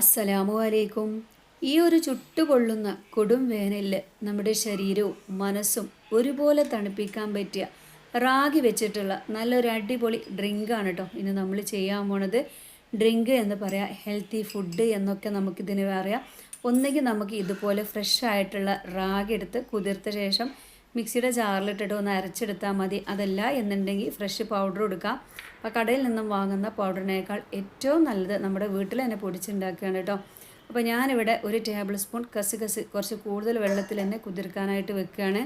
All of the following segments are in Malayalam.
അസ്സലാമു അലൈക്കും. ഈ ഒരു ചുട്ടുകൊള്ളുന്ന കൊടും വേനലിൽ നമ്മുടെ ശരീരവും മനസ്സും ഒരുപോലെ തണുപ്പിക്കാൻ പറ്റിയ റാഗി വെച്ചിട്ടുള്ള നല്ലൊരു അടിപൊളി ഡ്രിങ്കാണ് കേട്ടോ ഇന്ന് നമ്മൾ ചെയ്യാൻ പോണത്. ഡ്രിങ്ക് എന്ന് പറയാം ഹെൽത്തി ഫുഡ് എന്നൊക്കെ നമുക്കിതിന് പറയാം. ഒന്നുകിൽ നമുക്ക് ഇതുപോലെ ഫ്രഷ് ആയിട്ടുള്ള റാഗി എടുത്ത് കുതിർത്ത ശേഷം മിക്സിയുടെ ജാറിലിട്ടിട്ട് ഒന്ന് അരച്ചെടുത്താൽ മതി. അതല്ല എന്നുണ്ടെങ്കിൽ ഫ്രഷ് പൗഡർ കൊടുക്കാം. അപ്പോൾ കടയിൽ നിന്നും വാങ്ങുന്ന പൗഡറിനേക്കാൾ ഏറ്റവും നല്ലത് നമ്മുടെ വീട്ടിൽ തന്നെ പൊടിച്ചുണ്ടാക്കുകയാണ് കേട്ടോ. അപ്പോൾ ഞാനിവിടെ ഒരു ടേബിൾ സ്പൂൺ കസികസി കുറച്ച് കൂടുതൽ വെള്ളത്തിൽ തന്നെ കുതിർക്കാനായിട്ട് വെക്കുകയാണ്.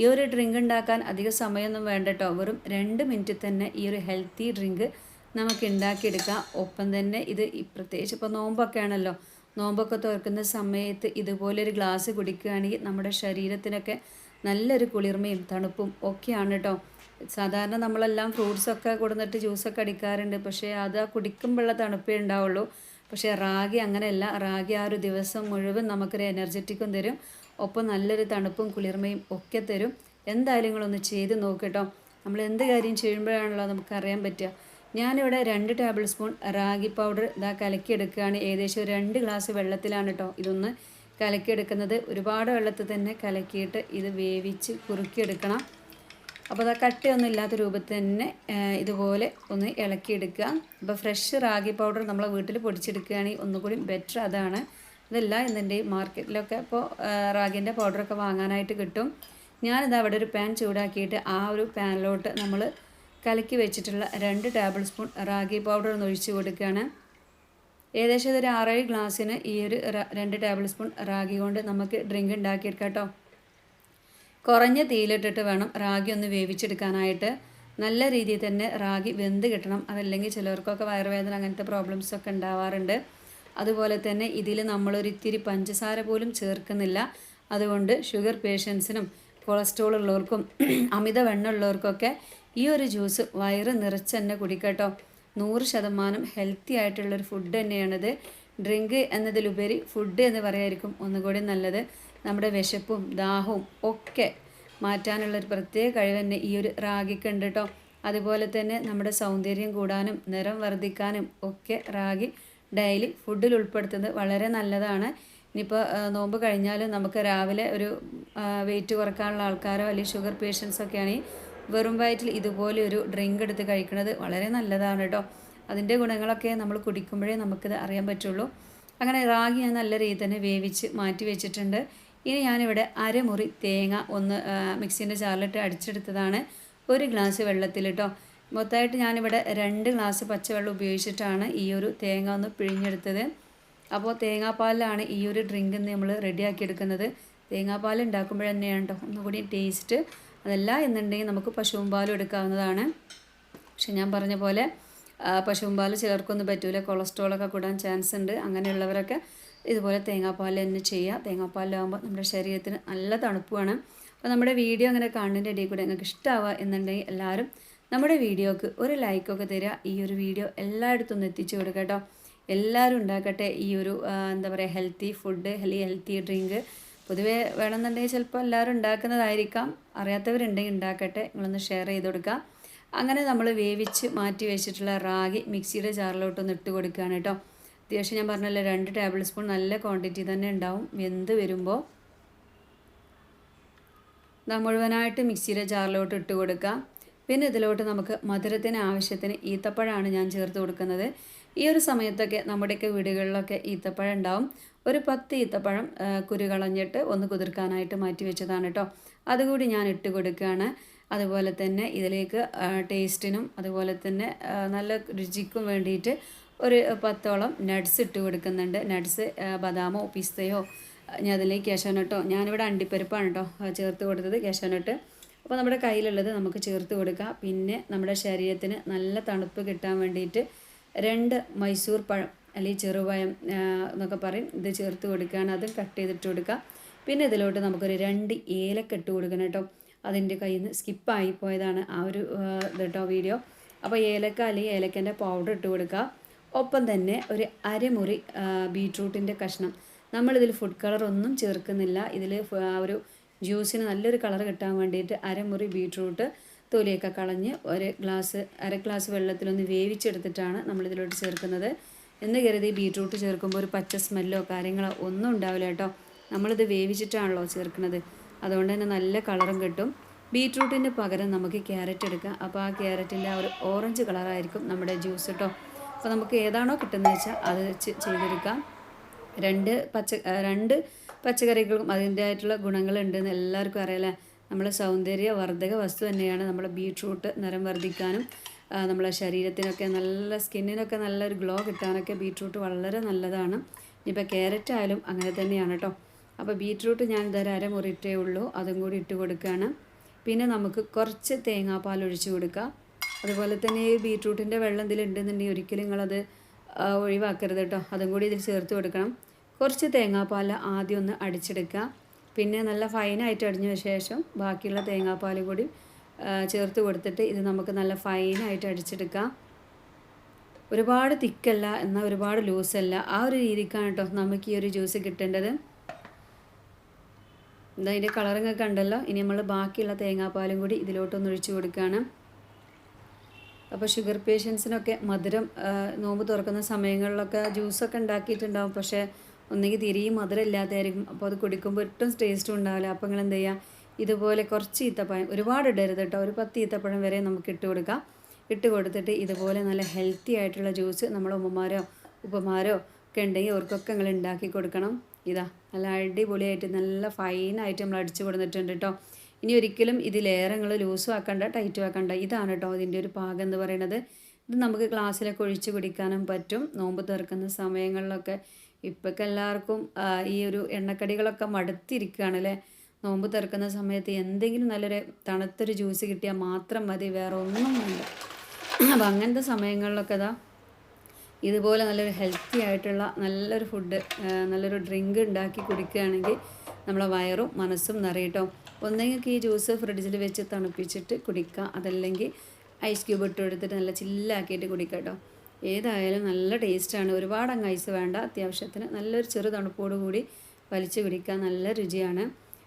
ഈ ഒരു ഡ്രിങ്ക് ഉണ്ടാക്കാൻ അധിക സമയമൊന്നും വേണ്ട കേട്ടോ. വെറും രണ്ട് മിനിറ്റിൽ തന്നെ ഈ ഒരു ഹെൽത്തി ഡ്രിങ്ക് നമുക്ക് ഉണ്ടാക്കിയെടുക്കാം. ഒപ്പം തന്നെ ഇത് പ്രത്യേകിച്ച് ഇപ്പോൾ നോമ്പൊക്കെ ആണല്ലോ നോമ്പൊക്കെ തുറക്കുന്ന സമയത്ത് ഇതുപോലെ ഒരു ഗ്ലാസ് കുടിക്കുകയാണെങ്കിൽ നമ്മുടെ ശരീരത്തിനൊക്കെ നല്ലൊരു കുളിർമയും തണുപ്പും ഒക്കെയാണ് കേട്ടോ സാധാരണ നമ്മളെല്ലാം ഫ്രൂട്ട്സൊക്കെ കൊടുന്നിട്ട് ജ്യൂസൊക്കെ അടിക്കാറുണ്ട്. പക്ഷേ അത് ആ കുടിക്കുമ്പോഴുള്ള തണുപ്പേ ഉണ്ടാവുള്ളൂ. പക്ഷേ റാഗി അങ്ങനെയല്ല. റാഗി ആ ഒരു ദിവസം മുഴുവൻ നമുക്കൊരു എനർജറ്റിക്കും തരും. ഒപ്പം നല്ലൊരു തണുപ്പും കുളിർമയും ഒക്കെ തരും. എന്തായാലും നിങ്ങളൊന്ന് ചെയ്ത് നോക്കട്ടോ നമ്മൾ എന്ത് കാര്യം ചെയ്യുമ്പോഴാണല്ലോ നമുക്കറിയാൻ പറ്റുക. ഞാനിവിടെ രണ്ട് ടേബിൾ സ്പൂൺ റാഗി പൗഡർ ഇതാ കലക്കിയെടുക്കുകയാണ്. ഏകദേശം രണ്ട് ഗ്ലാസ് വെള്ളത്തിലാണ് കേട്ടോ ഇതൊന്ന് കലക്കിയെടുക്കുന്നത് ഒരുപാട് വെള്ളത്തിൽ തന്നെ കലക്കിയിട്ട് ഇത് വേവിച്ച് കുറുക്കിയെടുക്കണം. അപ്പോൾ അത് കട്ടിയൊന്നും ഇല്ലാത്ത രൂപത്തിൽ തന്നെ ഇതുപോലെ ഒന്ന് ഇളക്കിയെടുക്കുക. അപ്പോൾ ഫ്രഷ് റാഗി പൗഡർ നമ്മളെ വീട്ടിൽ പൊടിച്ചെടുക്കുകയാണെങ്കിൽ ഒന്നുകൂടി ബെറ്റർ അതാണ്. ഇതല്ല എന്നെ മാർക്കറ്റിലൊക്കെ ഇപ്പോൾ റാഗിന്റെ പൗഡറൊക്കെ വാങ്ങാനായിട്ട് കിട്ടും. ഞാനിത് അവിടെ ഒരു പാൻ ചൂടാക്കിയിട്ട് ആ ഒരു പാനിലോട്ട് നമ്മൾ കലക്കി വെച്ചിട്ടുള്ള രണ്ട് ടേബിൾ സ്പൂൺ റാഗി പൗഡർ ഒന്ന് ഒഴിച്ച് കൊടുക്കുകയാണ്. ഏകദേശം ഇതൊരു ആറേഴ് ഗ്ലാസ്സിന് ഈ ഒരു രണ്ട് ടേബിൾ സ്പൂൺ റാഗി കൊണ്ട് നമുക്ക് ഡ്രിങ്ക് ഉണ്ടാക്കിയെടുക്കാം കേട്ടോ. കുറഞ്ഞ തീയിലിട്ടിട്ട് വേണം റാഗി ഒന്ന് വേവിച്ചെടുക്കാനായിട്ട്. നല്ല രീതിയിൽ തന്നെ റാഗി വെന്ത് കിട്ടണം. അതല്ലെങ്കിൽ ചിലർക്കൊക്കെ വയറുവേദന അങ്ങനത്തെ പ്രോബ്ലംസ് ഒക്കെ ഉണ്ടാവാറുണ്ട് അതുപോലെ തന്നെ ഇതിൽ നമ്മളൊരിത്തിരി പഞ്ചസാര പോലും ചേർക്കുന്നില്ല. അതുകൊണ്ട് ഷുഗർ പേഷ്യൻസിനും കൊളസ്ട്രോൾ ഉള്ളവർക്കും അമിത വെണ്ണ ഉള്ളവർക്കൊക്കെ ഈ ഒരു ജ്യൂസ് വയറ് നിറച്ച് തന്നെ കുടിക്കട്ടോ നൂറ് ശതമാനം ഹെൽത്തി ആയിട്ടുള്ളൊരു ഫുഡ് തന്നെയാണത്. ഡ്രിങ്ക് എന്നതിലുപരി ഫുഡ് എന്ന് പറയായിരിക്കും ഒന്നുകൂടി നല്ലത്. നമ്മുടെ വിശപ്പും ദാഹവും ഒക്കെ മാറ്റാനുള്ളൊരു പ്രത്യേക കഴിവ് തന്നെ ഈ ഒരു റാഗിക്കുണ്ട് കേട്ടോ അതുപോലെ തന്നെ നമ്മുടെ സൗന്ദര്യം കൂടാനും നിറം വർദ്ധിക്കാനും ഒക്കെ റാഗി ഡെയിലി ഫുഡിൽ ഉൾപ്പെടുത്തുന്നത് വളരെ നല്ലതാണ്. ഇനിയിപ്പോൾ നോമ്പ് കഴിഞ്ഞാലും നമുക്ക് രാവിലെ ഒരു വെയിറ്റ് കുറക്കാനുള്ള ആൾക്കാരോ അല്ലെങ്കിൽ ഷുഗർ പേഷ്യൻസൊക്കെ ആണെങ്കിൽ വെറും വയറ്റിൽ ഇതുപോലെ ഒരു ഡ്രിങ്ക് എടുത്ത് കഴിക്കുന്നത് വളരെ നല്ലതാണ് കേട്ടോ അതിന്റെ ഗുണങ്ങളൊക്കെ നമ്മൾ കുടിക്കുമ്പോഴേ നമുക്കിത് അറിയാൻ പറ്റുള്ളൂ. അങ്ങനെ റാഗി ഞാൻ നല്ല രീതിയിൽ തന്നെ വേവിച്ച് മാറ്റി വെച്ചിട്ടുണ്ട്. ഇനി ഞാനിവിടെ അരമുറി തേങ്ങ ഒന്ന് മിക്സിന്റെ ചാറിലിട്ട് അടിച്ചെടുത്തതാണ്. ഒരു ഗ്ലാസ് വെള്ളത്തിൽ കേട്ടോ മൊത്തമായിട്ട് ഞാനിവിടെ രണ്ട് ഗ്ലാസ് പച്ചവെള്ളം ഉപയോഗിച്ചിട്ടാണ് ഈ ഒരു തേങ്ങ ഒന്ന് പിഴിഞ്ഞെടുത്തത്. അപ്പോൾ തേങ്ങാപ്പാലിലാണ് ഈ ഒരു ഡ്രിങ്ക് നമ്മൾ റെഡിയാക്കി എടുക്കുന്നത്. തേങ്ങാപ്പാൽ ഉണ്ടാക്കുമ്പോൾ തന്നെയാണ് കേട്ടോ ഒന്നുകൂടി ടേസ്റ്റ് അതല്ല എന്നുണ്ടെങ്കിൽ നമുക്ക് പശുവും പാലും എടുക്കാവുന്നതാണ്. പക്ഷെ ഞാൻ പറഞ്ഞ പോലെ പശുവും പാൽ ചിലർക്കൊന്നും പറ്റൂല. കൊളസ്ട്രോളൊക്കെ കൂടാൻ ചാൻസ് ഉണ്ട്. അങ്ങനെയുള്ളവരൊക്കെ ഇതുപോലെ തേങ്ങാപ്പാൽ തന്നെ ചെയ്യുക. തേങ്ങാപ്പാലാകുമ്പോൾ നമ്മുടെ ശരീരത്തിന് നല്ല തണുപ്പാണ് അപ്പോൾ നമ്മുടെ വീഡിയോ അങ്ങനെ കാണുന്നതിന്റെ ഇടയിൽ കൂടെ നിങ്ങൾക്ക് ഇഷ്ടമാവുക എന്നുണ്ടെങ്കിൽ എല്ലാവരും നമ്മുടെ വീഡിയോക്ക് ഒരു ലൈക്കൊക്കെ തരിക. ഈ ഒരു വീഡിയോ എല്ലായിടത്തും ഒന്ന് എത്തിച്ചു കൊടുക്കുക കേട്ടോ. എല്ലാവരും ഉണ്ടാക്കട്ടെ ഈ ഒരു എന്താ പറയുക ഹെൽത്തി ഫുഡ് അല്ലെങ്കിൽ ഹെൽത്തി ഡ്രിങ്ക് പൊതുവേ വേണമെന്നുണ്ടെങ്കിൽ ചിലപ്പോൾ എല്ലാവരും ഉണ്ടാക്കുന്നതായിരിക്കാം. അറിയാത്തവരുണ്ടെങ്കിൽ ഉണ്ടാക്കട്ടെ. നിങ്ങളൊന്ന് ഷെയർ ചെയ്ത് കൊടുക്കുക അങ്ങനെ നമ്മൾ വേവിച്ച് മാറ്റി വെച്ചിട്ടുള്ള റാഗി മിക്സിയുടെ ജാറിലോട്ടൊന്ന് ഇട്ട് കൊടുക്കുകയാണ് കേട്ടോ. അത്യാവശ്യം ഞാൻ പറഞ്ഞല്ലോ രണ്ട് ടേബിൾ സ്പൂൺ നല്ല ക്വാണ്ടിറ്റി തന്നെ ഉണ്ടാവും. വെന്ത് വരുമ്പോൾ മുഴുവനായിട്ട് മിക്സിയുടെ ജാറിലോട്ട് ഇട്ട് കൊടുക്കുക പിന്നെ ഇതിലോട്ട് നമുക്ക് മധുരത്തിന് ആവശ്യത്തിന് ഈത്തപ്പഴമാണ് ഞാൻ ചേർത്ത് കൊടുക്കുന്നത്. ഈ ഒരു സമയത്തൊക്കെ നമ്മുടെയൊക്കെ വീടുകളിലൊക്കെ ഈത്തപ്പഴം ഉണ്ടാവും. ഒരു പത്ത് ഈത്തപ്പഴം കുരു കളഞ്ഞിട്ട് ഒന്ന് കുതിർക്കാനായിട്ട് മാറ്റി വെച്ചതാണ് കേട്ടോ. അതുകൂടി ഞാൻ ഇട്ട് കൊടുക്കുകയാണ്. അതുപോലെ തന്നെ ഇതിലേക്ക് ടേസ്റ്റിനും അതുപോലെ തന്നെ നല്ല രുചിക്കും വേണ്ടിയിട്ട് ഒരു പത്തോളം നട്ട്സ് ഇട്ട് കൊടുക്കുന്നുണ്ട്. നട്ട്സ് ബദാമോ പിസ്തയോ ഞാൻ അതിലേക്ക് കേശവനട്ടോ ഞാനിവിടെ അണ്ടിപ്പരിപ്പാണ് കേട്ടോ ചേർത്ത് കൊടുത്തത് കേശവനട്ട് അപ്പോൾ നമ്മുടെ കയ്യിലുള്ളത് നമുക്ക് ചേർത്ത് കൊടുക്കാം. പിന്നെ നമ്മുടെ ശരീരത്തിന് നല്ല തണുപ്പ് കിട്ടാൻ വേണ്ടിയിട്ട് രണ്ട് മൈസൂർ പഴം അല്ലെങ്കിൽ ചെറുപഴം എന്നൊക്കെ പറയും. ഇത് ചേർത്ത് കൊടുക്കുകയാണ്. അതും കട്ട് ചെയ്തിട്ട് കൊടുക്കുക പിന്നെ ഇതിലോട്ട് നമുക്കൊരു രണ്ട് ഏലക്ക ഇട്ട് കൊടുക്കണം കേട്ടോ. അതിന്റെ കയ്യിൽ നിന്ന് സ്കിപ്പായി പോയതാണ് ആ ഒരു ഇത് കേട്ടോ വീഡിയോ അപ്പോൾ ഏലക്ക അല്ലെങ്കിൽ ഏലക്കന്റെ പൗഡർ ഇട്ട് കൊടുക്കുക ഒപ്പം തന്നെ ഒരു അരമുറി ബീട്രൂട്ടിന്റെ കഷ്ണം. നമ്മളിതിൽ ഫുഡ് കളർ ഒന്നും ചേർക്കുന്നില്ല. ഇതിൽ ഒരു ജ്യൂസിന് നല്ലൊരു കളർ കിട്ടാൻ വേണ്ടിയിട്ട് അരമുറി ബീട്രൂട്ട് തൊലിയൊക്കെ കളഞ്ഞ് ഒരു ഗ്ലാസ് അര ഗ്ലാസ് വെള്ളത്തിലൊന്ന് വേവിച്ചെടുത്തിട്ടാണ് നമ്മളിതിലോട്ട് ചേർക്കുന്നത്. എന്ന് കരുതി ബീട്രൂട്ട് ചേർക്കുമ്പോൾ ഒരു പച്ച സ്മെല്ലോ കാര്യങ്ങളോ ഒന്നും ഉണ്ടാവില്ല കേട്ടോ. നമ്മളിത് വേവിച്ചിട്ടാണല്ലോ ചേർക്കുന്നത്. അതുകൊണ്ട് തന്നെ നല്ല കളറും കിട്ടും. ബീട്രൂട്ടിന് പകരം നമുക്ക് ക്യാരറ്റ് എടുക്കാം. അപ്പോൾ ആ ക്യാരറ്റിന്റെ ആ ഒരു ഓറഞ്ച് കളറായിരിക്കും നമ്മുടെ ജ്യൂസ് കേട്ടോ. അപ്പോൾ നമുക്ക് ഏതാണോ കിട്ടുന്നത് വെച്ചാൽ അത് ചെയ്തെടുക്കാം. രണ്ട് പച്ച രണ്ട് പച്ചക്കറികൾക്കും അതിന്റെതായിട്ടുള്ള ഗുണങ്ങളുണ്ടെന്ന് എല്ലാവർക്കും അറിയാലേ. നമ്മളെ സൗന്ദര്യ വർദ്ധക വസ്തു തന്നെയാണ് നമ്മുടെ ബീട്രൂട്ട് നിറം വർദ്ധിക്കാനും നമ്മളെ ശരീരത്തിനൊക്കെ നല്ല സ്കിന്നിനൊക്കെ നല്ലൊരു ഗ്ലോ കിട്ടാനൊക്കെ ബീട്രൂട്ട് വളരെ നല്ലതാണ്. ഇനിയിപ്പോൾ ക്യാരറ്റ് ആയാലും അങ്ങനെ തന്നെയാണ് കേട്ടോ അപ്പോൾ ബീട്രൂട്ട് ഞാൻ ഇതൊരു അരമുറിയിട്ടേ ഉള്ളൂ. അതും കൂടി ഇട്ട് കൊടുക്കുകയാണ് പിന്നെ നമുക്ക് കുറച്ച് തേങ്ങാപ്പാൽ ഒഴിച്ച് കൊടുക്കുക അതുപോലെ തന്നെ ഈ ബീട്രൂട്ടിന്റെ വെള്ളം എന്തെങ്കിലും ഉണ്ടെന്നുണ്ടെങ്കിൽ ഒരിക്കലും നിങ്ങളത് ഒഴിവാക്കരുത് കേട്ടോ. അതും കൂടി ഇതിൽ ചേർത്ത് കൊടുക്കണം. കുറച്ച് തേങ്ങാപ്പാൽ ആദ്യം ഒന്ന് അടിച്ചെടുക്കുക. പിന്നെ നല്ല ഫൈനായിട്ട് അടിഞ്ഞ ശേഷം ബാക്കിയുള്ള തേങ്ങാപ്പാൽ കൂടി ചേർത്ത് കൊടുത്തിട്ട് ഇത് നമുക്ക് നല്ല ഫൈനായിട്ട് അടിച്ചെടുക്കാം. ഒരുപാട് തിക്കല്ല എന്നാൽ ഒരുപാട് ലൂസല്ല. ആ ഒരു രീതിക്കാണ് കേട്ടോ നമുക്ക് ഈ ഒരു ജ്യൂസ് കിട്ടേണ്ടത്. എന്താ അതിന്റെ കളറിങ് കണ്ടല്ലോ. ഇനി നമ്മൾ ബാക്കിയുള്ള തേങ്ങാപ്പാലും കൂടി ഇതിലോട്ടൊന്ന് ഒഴിച്ചു കൊടുക്കുകയാണ്. അപ്പോൾ ഷുഗർ പേഷ്യൻസിനൊക്കെ മധുരം നോമ്പ് തുറക്കുന്ന സമയങ്ങളിലൊക്കെ ജ്യൂസൊക്കെ ഉണ്ടാക്കിയിട്ടുണ്ടാവും. പക്ഷേ ഒന്നെങ്കിൽ തിരിയും മധുരം ഇല്ലാത്തതായിരിക്കും അപ്പോൾ അത് കുടിക്കുമ്പോൾ ഒട്ടും ടേസ്റ്റും ഉണ്ടാവില്ല. അപ്പോൾ നിങ്ങൾ എന്ത് ചെയ്യുക ഇതുപോലെ കുറച്ച് ഈത്തപ്പഴം ഒരുപാട് ഇടരുത് കേട്ടോ. ഒരു പത്ത് ഈത്തപ്പഴം വരെ നമുക്ക് ഇട്ട് കൊടുക്കാം. ഇട്ട് കൊടുത്തിട്ട് ഇതുപോലെ നല്ല ഹെൽത്തി ആയിട്ടുള്ള ജ്യൂസ് നമ്മുടെ ഉമ്മമാരോ ഉപ്പമാരോ ഒക്കെ ഉണ്ടെങ്കിൽ അവർക്കൊക്കെ നിങ്ങൾ ഉണ്ടാക്കി കൊടുക്കണം. ഇതാ നല്ല അടിപൊളിയായിട്ട് നല്ല ഫൈനായിട്ട് നമ്മൾ അടിച്ചു കൊടുത്തിട്ടുണ്ട് കേട്ടോ. ഇനി ഒരിക്കലും ഇതിലേറെ നിങ്ങൾ ലൂസും ആക്കണ്ട ടൈറ്റും ആക്കണ്ട. ഇതാണ് കേട്ടോ ഇതിന്റെ ഒരു പാകം എന്ന് പറയുന്നത്. ഇത് നമുക്ക് ക്ലാസ്സിലൊക്കെ ഒഴിച്ച് കുടിക്കാനും പറ്റും. നോമ്പ് തുറക്കുന്ന സമയങ്ങളിലൊക്കെ ഇപ്പോഴൊക്കെ എല്ലാവർക്കും ഈ ഒരു എണ്ണക്കടികളൊക്കെ മടുത്തിരിക്കുകയാണ് അല്ലേ നോമ്പ് തുറക്കുന്ന സമയത്ത് എന്തെങ്കിലും നല്ലൊരു തണുത്തൊരു ജ്യൂസ് കിട്ടിയാൽ മാത്രം മതി വേറെ ഒന്നും വേണ്ട അപ്പം അങ്ങനത്തെ സമയങ്ങളിലൊക്കെ ഇതാ ഇതുപോലെ നല്ലൊരു ഹെൽത്തി ആയിട്ടുള്ള നല്ലൊരു ഫുഡ് നല്ലൊരു ഡ്രിങ്ക് ഉണ്ടാക്കി കുടിക്കുകയാണെങ്കിൽ നമ്മളെ വയറും മനസ്സും നിറയട്ടോ ഒന്നെങ്കിൽ ഈ ജ്യൂസ് ഫ്രിഡ്ജിൽ വെച്ച് തണുപ്പിച്ചിട്ട് കുടിക്കുക അതല്ലെങ്കിൽ ഐസ് ക്യൂബ് ഇട്ട് എടുത്തിട്ട് നല്ല ചില്ലാക്കിയിട്ട് കുടിക്കുക കേട്ടോ ഏതായാലും നല്ല ടേസ്റ്റാണ് ഒരുപാട് അങ്ങ് ഐസ് വേണ്ട. അത്യാവശ്യത്തിന് നല്ലൊരു ചെറു തണുപ്പോട് കൂടി വലിച്ചു കുടിക്കാൻ നല്ല രുചിയാണ്.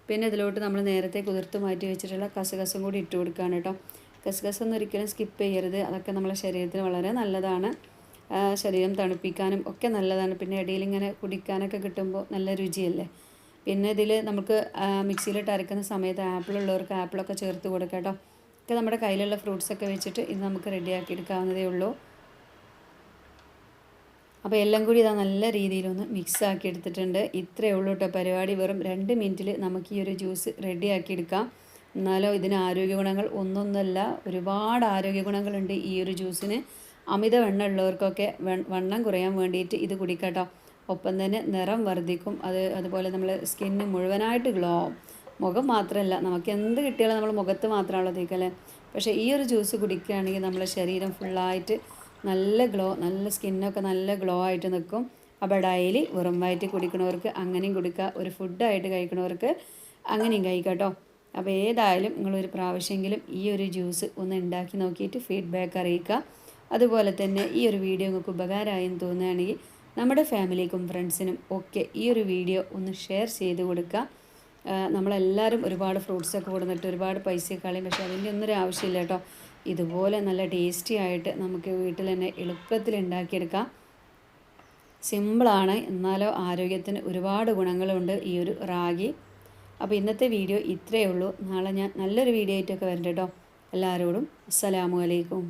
പിന്നെ ഇതിലോട്ട് നമ്മൾ നേരത്തെ കുതിർത്ത് മാറ്റി വെച്ചിട്ടുള്ള കസകസും കൂടി ഇട്ട് കൊടുക്കുകയാണ് കേട്ടോ കസകസ് ഒന്നും ഒരിക്കലും സ്കിപ്പ് ചെയ്യരുത്. അതൊക്കെ നമ്മളെ ശരീരത്തിന് വളരെ നല്ലതാണ്. ശരീരം തണുപ്പിക്കാനും ഒക്കെ നല്ലതാണ്. പിന്നെ ഇടയിൽ ഇങ്ങനെ കുടിക്കാനൊക്കെ കിട്ടുമ്പോൾ നല്ല രുചിയല്ലേ? പിന്നെ ഇതിൽ നമുക്ക് മിക്സിയിലിട്ട് അരക്കുന്ന സമയത്ത് ആപ്പിൾ ഉള്ളവർക്ക് ആപ്പിളൊക്കെ ചേർത്ത് കൊടുക്കാം കേട്ടോ. ഒക്കെ നമ്മുടെ കയ്യിലുള്ള ഫ്രൂട്ട്സൊക്കെ വെച്ചിട്ട് ഇത് നമുക്ക് റെഡിയാക്കി എടുക്കാവുന്നതേ ഉള്ളൂ. അപ്പോൾ എല്ലാം കൂടി ഇതാ നല്ല രീതിയിലൊന്ന് മിക്സ് ആക്കി എടുത്തിട്ടുണ്ട്. ഇത്രയേ ഉള്ളൂ കേട്ടോ പരിപാടി. വെറും രണ്ട് മിനിറ്റിൽ നമുക്ക് ഈ ഒരു ജ്യൂസ് റെഡിയാക്കി എടുക്കാം. എന്നാലോ ഇതിന് ആരോഗ്യ ഗുണങ്ങൾ ഒന്നൊന്നല്ല ഒരുപാട് ആരോഗ്യ ഗുണങ്ങളുണ്ട് ഈ ഒരു ജ്യൂസിന്. അമിത വണ്ണം ഉള്ളവർക്കൊക്കെ വെണ്ണം വണ്ണം കുറയാൻ വേണ്ടിയിട്ട് ഇത് കുടിക്കട്ടോ ഒപ്പം തന്നെ നിറം വർദ്ധിക്കും. അത് അതുപോലെ നമ്മൾ സ്കിന്ന് മുഴുവനായിട്ട് ഗ്ലോ ആവും. മുഖം മാത്രമല്ല നമുക്ക് എന്ത് കിട്ടിയാലും നമ്മൾ മുഖത്ത് മാത്രമാണല്ലോ തേക്കല്ലേ പക്ഷേ ഈ ഒരു ജ്യൂസ് കുടിക്കുകയാണെങ്കിൽ നമ്മളെ ശരീരം ഫുള്ളായിട്ട് നല്ല ഗ്ലോ നല്ല സ്കിന്നൊക്കെ നല്ല ഗ്ലോ ആയിട്ട് നിൽക്കും അപ്പോൾ ഡെയിലി വെറും വയറ്റി കുടിക്കണവർക്ക് അങ്ങനെയും കൊടുക്കുക. ഒരു ഫുഡായിട്ട് കഴിക്കണവർക്ക് അങ്ങനെയും കഴിക്കാം കേട്ടോ. അപ്പോൾ ഏതായാലും നിങ്ങളൊരു പ്രാവശ്യമെങ്കിലും ഈ ഒരു ജ്യൂസ് ഒന്ന് ഉണ്ടാക്കി നോക്കിയിട്ട് ഫീഡ്ബാക്ക് അറിയിക്കുക. അതുപോലെ തന്നെ ഈ ഒരു വീഡിയോ നിങ്ങൾക്ക് ഉപകാരമായി എന്ന് തോന്നുകയാണെങ്കിൽ നമ്മുടെ ഫാമിലിക്കും ഫ്രണ്ട്സിനും ഒക്കെ ഈ ഒരു വീഡിയോ ഒന്ന് ഷെയർ ചെയ്ത് കൊടുക്കുക. നമ്മളെല്ലാവരും ഒരുപാട് ഫ്രൂട്ട്സൊക്കെ കൊടുത്തിട്ട് ഒരുപാട് പൈസ കളയും. പക്ഷേ അതിന്റെ ഒന്നും ഒരു ആവശ്യമില്ല കേട്ടോ. ഇതുപോലെ നല്ല ടേസ്റ്റി ആയിട്ട് നമുക്ക് വീട്ടിൽ തന്നെ എളുപ്പത്തിൽ ഉണ്ടാക്കിയെടുക്കാം. സിമ്പിളാണ് എന്നാലോ ആരോഗ്യത്തിന് ഒരുപാട് ഗുണങ്ങളുണ്ട് ഈ ഒരു റാഗി. അപ്പോൾ ഇന്നത്തെ വീഡിയോ ഇത്രയേ ഉള്ളൂ. നാളെ ഞാൻ നല്ലൊരു വീഡിയോ ആയിട്ടൊക്കെ വരണ്ട കേട്ടോ. എല്ലാവരോടും അസ്സലാമു അലൈക്കും.